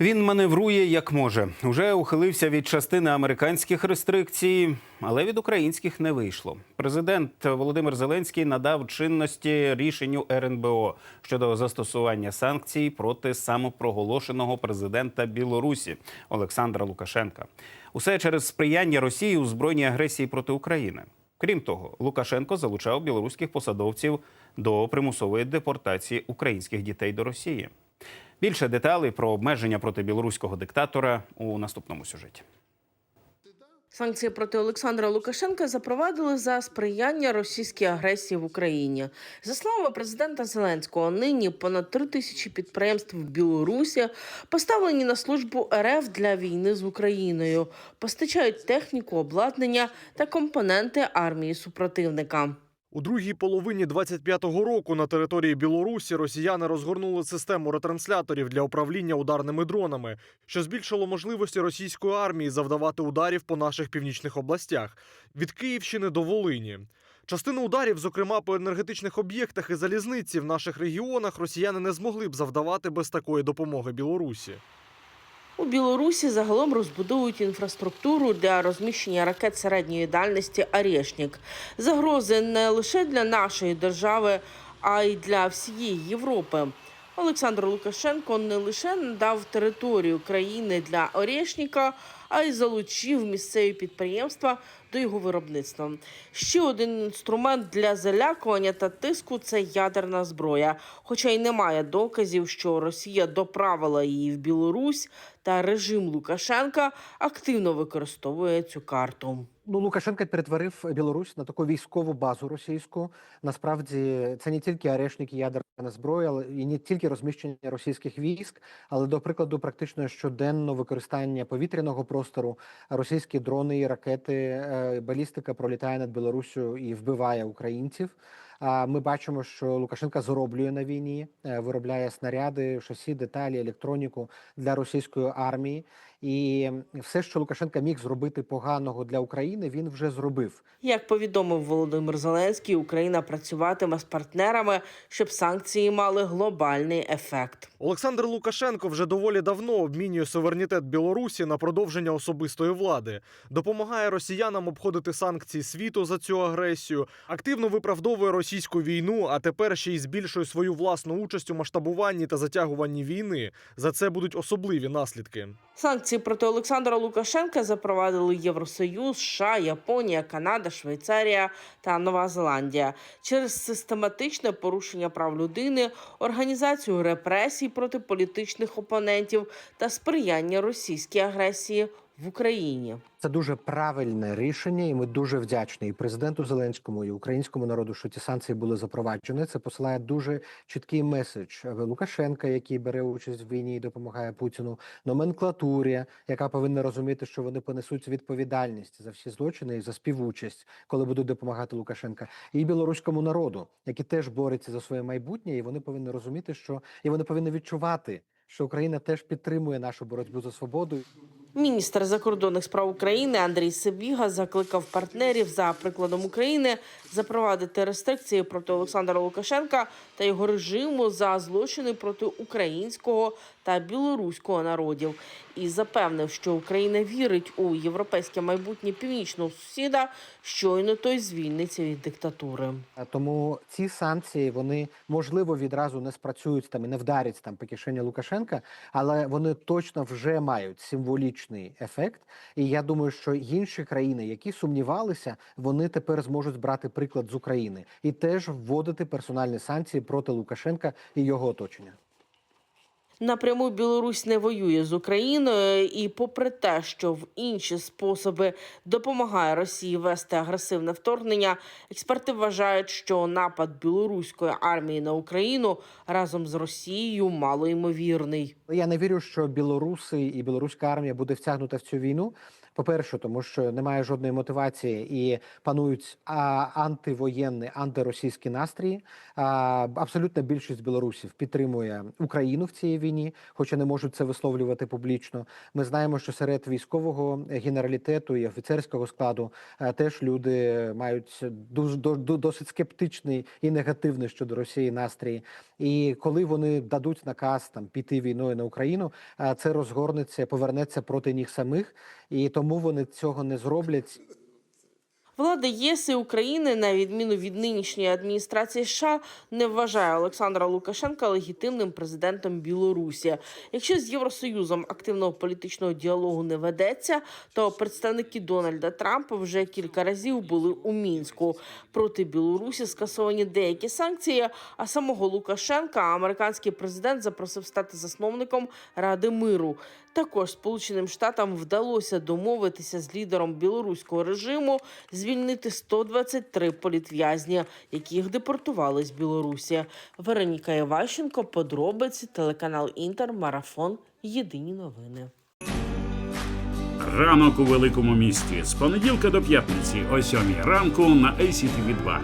Він маневрує як може. Уже ухилився від частини американських рестрикцій, але від українських не вийшло. Президент Володимир Зеленський надав чинності рішенню РНБО щодо застосування санкцій проти самопроголошеного президента Білорусі Олександра Лукашенка. Усе через сприяння Росії у збройній агресії проти України. Крім того, Лукашенко залучав білоруських посадовців до примусової депортації українських дітей до Росії. Більше деталей про обмеження проти білоруського диктатора у наступному сюжеті. Санкції проти Олександра Лукашенка запровадили за сприяння російській агресії в Україні. За словами президента Зеленського, нині понад три тисячі підприємств в Білорусі поставлені на службу РФ для війни з Україною, постачають техніку, обладнання та компоненти армії супротивника. У другій половині 25-го року на території Білорусі росіяни розгорнули систему ретрансляторів для управління ударними дронами, що збільшило можливості російської армії завдавати ударів по наших північних областях від Київщини до Волині. Частину ударів, зокрема по енергетичних об'єктах і залізниці в наших регіонах, росіяни не змогли б завдавати без такої допомоги Білорусі. У Білорусі загалом розбудовують інфраструктуру для розміщення ракет середньої дальності «Орешник». Загрози не лише для нашої держави, а й для всієї Європи. Олександр Лукашенко не лише надав територію країни для Орешніка, а й залучив місцеві підприємства до його виробництва. Ще один інструмент для залякування та тиску це ядерна зброя. Хоча й немає доказів, що Росія доправила її в Білорусь, та режим Лукашенка активно використовує цю карту. Ну, Лукашенко перетворив Білорусь на таку військову базу російську. Насправді це не тільки арешники ядерна зброя, але і не тільки розміщення російських військ, але до прикладу, практично щоденно використання повітряного простору, російські дрони і ракети, е, балістика пролітає над Білоруссю і вбиває українців. А ми бачимо, що Лукашенка зароблює на війні, е, виробляє снаряди, шасі, деталі, електроніку для російської армії. І все, що Лукашенка міг зробити поганого для України, він вже зробив. Як повідомив Володимир Зеленський, Україна працюватиме з партнерами, щоб санкції мали глобальний ефект. Олександр Лукашенко вже доволі давно обмінює суверенітет Білорусі на продовження особистої влади, допомагає росіянам обходити санкції світу за цю агресію, активно виправдовує російську війну, а тепер ще й збільшує свою власну участь у масштабуванні та затягуванні війни. За це будуть особливі наслідки. Санкції проти Олександра Лукашенка запровадили Євросоюз, США, Японія, Канада, Швейцарія та Нова Зеландія через систематичне порушення прав людини, організацію репресій проти політичних опонентів та сприяння російській агресії в Україні. Це дуже правильне рішення, і ми дуже вдячні і президенту Зеленському, і українському народу, що ці санкції були запроваджені. Це посилає дуже чіткий меседж Лукашенка, який бере участь в війні і допомагає Путіну, номенклатурі, яка повинна розуміти, що вони понесуть відповідальність за всі злочини і за співучасть, коли будуть допомагати Лукашенка, і білоруському народу, який теж бореться за своє майбутнє, і вони повинні розуміти, що і вони повинні відчувати, що Україна теж підтримує нашу боротьбу за свободу. Міністр закордонних справ України Андрій Сибіга закликав партнерів за прикладом України запровадити рестрикції проти Олександра Лукашенка та його режиму за злочини проти українського та білоруського народів і запевнив, що Україна вірить у європейське майбутнє північного сусіда, щойно той звільниться від диктатури. Тому ці санкції вони можливо відразу не спрацюють там і не вдарять там по кишені Лукашенка, але вони точно вже мають символічний ефект. І я думаю, що інші країни, які сумнівалися, вони тепер зможуть брати приклад з України і теж вводити персональні санкції проти Лукашенка і його оточення. Напряму Білорусь не воює з Україною, і попри те, що в інші способи допомагає Росії вести агресивне вторгнення, експерти вважають, що напад білоруської армії на Україну разом з Росією малоймовірний. Я не вірю, що білоруси і білоруська армія буде втягнута в цю війну. По-перше, тому що немає жодної мотивації і панують антивоєнні, антиросійські настрої. А, абсолютна більшість білорусів підтримує Україну в цій війні, хоча не можуть це висловлювати публічно. Ми знаємо, що серед військового генералітету і офіцерського складу е, теж люди мають до- до- досить скептичний і негативний щодо Росії настрій. І коли вони дадуть наказ там піти війною на Україну, е, це розгорнеться, повернеться проти них самих, і тому вони цього не зроблять. Влада ЄС і України, на відміну від нинішньої адміністрації США, не вважає Олександра Лукашенка легітимним президентом Білорусі. Якщо з Євросоюзом активного політичного діалогу не ведеться, то представники Дональда Трампа вже кілька разів були у мінську. Проти Білорусі скасовані деякі санкції. А самого Лукашенка американський президент запросив стати засновником Ради миру. Також Сполученим Штатам вдалося домовитися з лідером білоруського режиму звільнити 123 політв'язні, яких депортували з Білорусі. Вероніка Іващенко, подробиці, телеканал Інтер, Марафон. Єдині новини. Ранок у великому місті з понеділка до п'ятниці о 7 ранку на ACTV 2